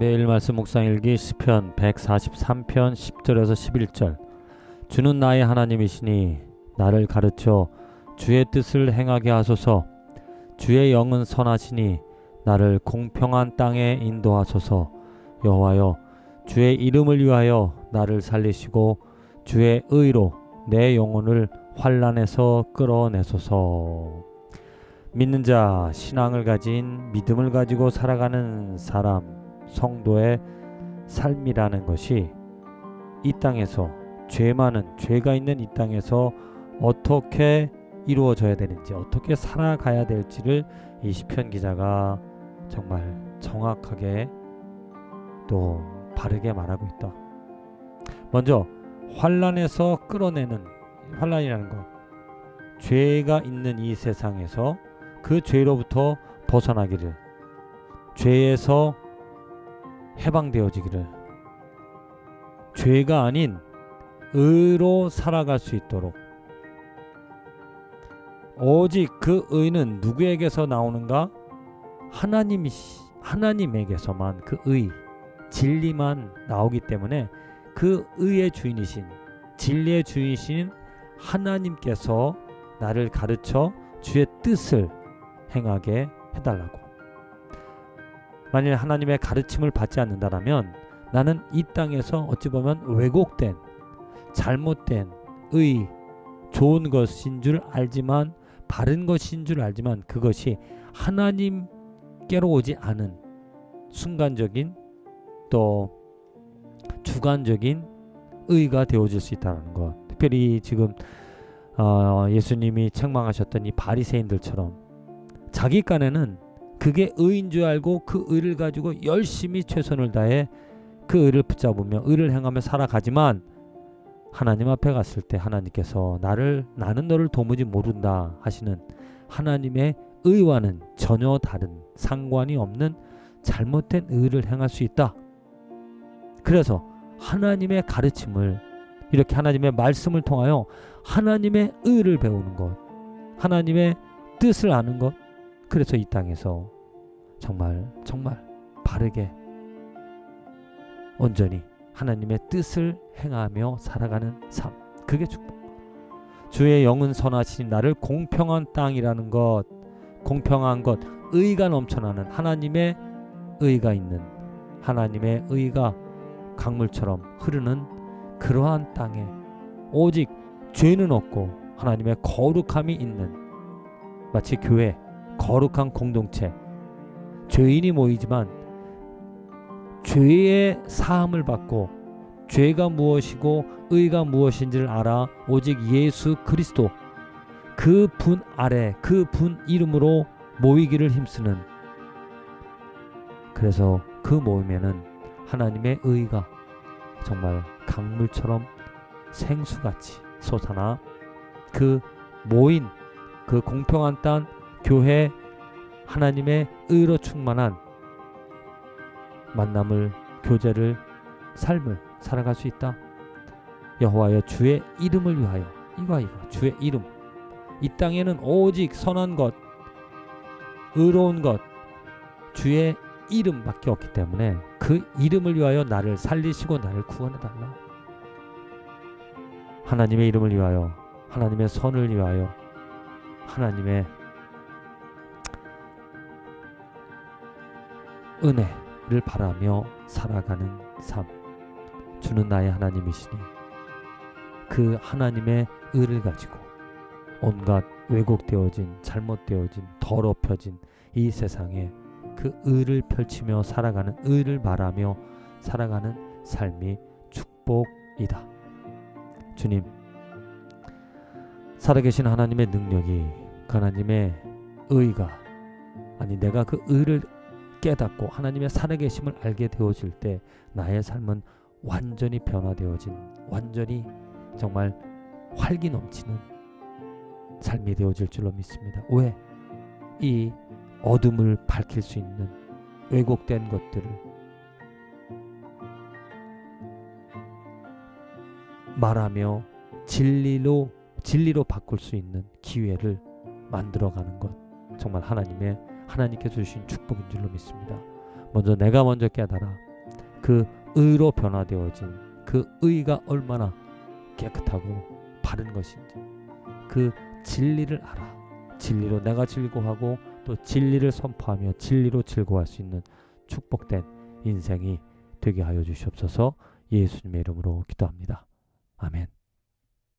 매일 말씀 묵상 일기 시편 143편 10절에서 11절. 주는 나의 하나님이시니 나를 가르쳐 주의 뜻을 행하게 하소서. 주의 영은 선하시니 나를 공평한 땅에 인도하소서. 여호와여 주의 이름을 위하여 나를 살리시고 주의 의로 내 영혼을 환란에서 끌어내소서. 믿는 자 신앙을 가진 믿음을 가지고 살아가는 사람 성도의 삶이라는 것이 이 땅에서 죄 많은 죄가 있는 이 땅에서 어떻게 이루어져야 되는지 어떻게 살아가야 될지를 이 시편 기자가 정말 정확하게 또 바르게 말하고 있다. 먼저 환란에서 끌어내는 환란이라는 것. 죄가 있는 이 세상에서 그 죄로부터 벗어나기를 죄에서 해방되어지기를 죄가 아닌 의로 살아갈 수 있도록 오직 그 의는 누구에게서 나오는가? 하나님 하나님에게서만 그 의, 진리만 나오기 때문에 그 의의 주인이신 진리의 주인이신 하나님께서 나를 가르쳐 주의 뜻을 행하게 해달라고. 만일 하나님의 가르침을 받지 않는다라면 나는 이 땅에서 어찌 보면 왜곡된 잘못된 의 좋은 것인 줄 알지만 바른 것인 줄 알지만 그것이 하나님께로 오지 않은 순간적인 또 주관적인 의가 되어질 수 있다는 것. 특별히 지금 어, 예수님이 책망하셨던 이 바리새인들처럼 자기 깐에는 그게 의인 줄 알고 그 의를 가지고 열심히 최선을 다해 그 의를 붙잡으며 의를 행하며 살아가지만 하나님 앞에 갔을 때 하나님께서 나를 나는 너를 도무지 모른다 하시는 하나님의 의와는 전혀 다른 상관이 없는 잘못된 의를 행할 수 있다. 그래서 하나님의 가르침을 이렇게 하나님의 말씀을 통하여 하나님의 의를 배우는 것, 하나님의 뜻을 아는 것, 그래서 이 땅에서 정말 정말 바르게 온전히 하나님의 뜻을 행하며 살아가는 삶. 그게 축복. 주의 영은 선하신 나를 공평한 땅이라는 것, 공평한 것, 의가 넘쳐나는 하나님의 의가 있는 하나님의 의가 강물처럼 흐르는 그러한 땅에 오직 죄는 없고 하나님의 거룩함이 있는 마치 교회 거룩한 공동체 죄인이 모이지만 죄의 사함을 받고 죄가 무엇이고 의가 무엇인지를 알아 오직 예수 그리스도 그 분 아래 그 분 이름으로 모이기를 힘쓰는. 그래서 그 모임에는 하나님의 의가 정말 강물처럼 생수같이 솟아나 그 모인 그 공평한 땅 교회 하나님의 의로 충만한 만남을 교제를 삶을 살아갈 수 있다. 여호와여 주의 이름을 위하여 이거 이거 주의 이름 이 땅에는 오직 선한 것 의로운 것 주의 이름밖에 없기 때문에 그 이름을 위하여 나를 살리시고 나를 구원해 달라. 하나님의 이름을 위하여 하나님의 선을 위하여 하나님의 은혜를 바라며 살아가는 삶. 주는 나의 하나님이시니 그 하나님의 의를 가지고 온갖 왜곡되어진 잘못되어진 더럽혀진 이 세상에 그 의를 펼치며 살아가는 의를 말하며 살아가는 삶이 축복이다. 주님 살아계신 하나님의 능력이 그 하나님의 의가 아니 내가 그 의를 깨닫고 하나님의 살아계심을 알게 되어질 때 나의 삶은 완전히 변화되어진 완전히 정말 활기 넘치는 삶이 되어질 줄로 믿습니다. 왜? 이 어둠을 밝힐 수 있는 왜곡된 것들을 말하며 진리로 진리로 바꿀 수 있는 기회를 만들어가는 것 정말 하나님의 하나님께서 주신 축복인 줄로 믿습니다. 먼저 내가 먼저 깨달아 그 의로 변화되어진 그 의가 얼마나 깨끗하고 바른 것인지 그 진리를 알아. 진리로 내가 즐거워하고 또 진리를 선포하며 진리로 즐거워할 수 있는 축복된 인생이 되게 하여 주시옵소서 예수님의 이름으로 기도합니다. 아멘.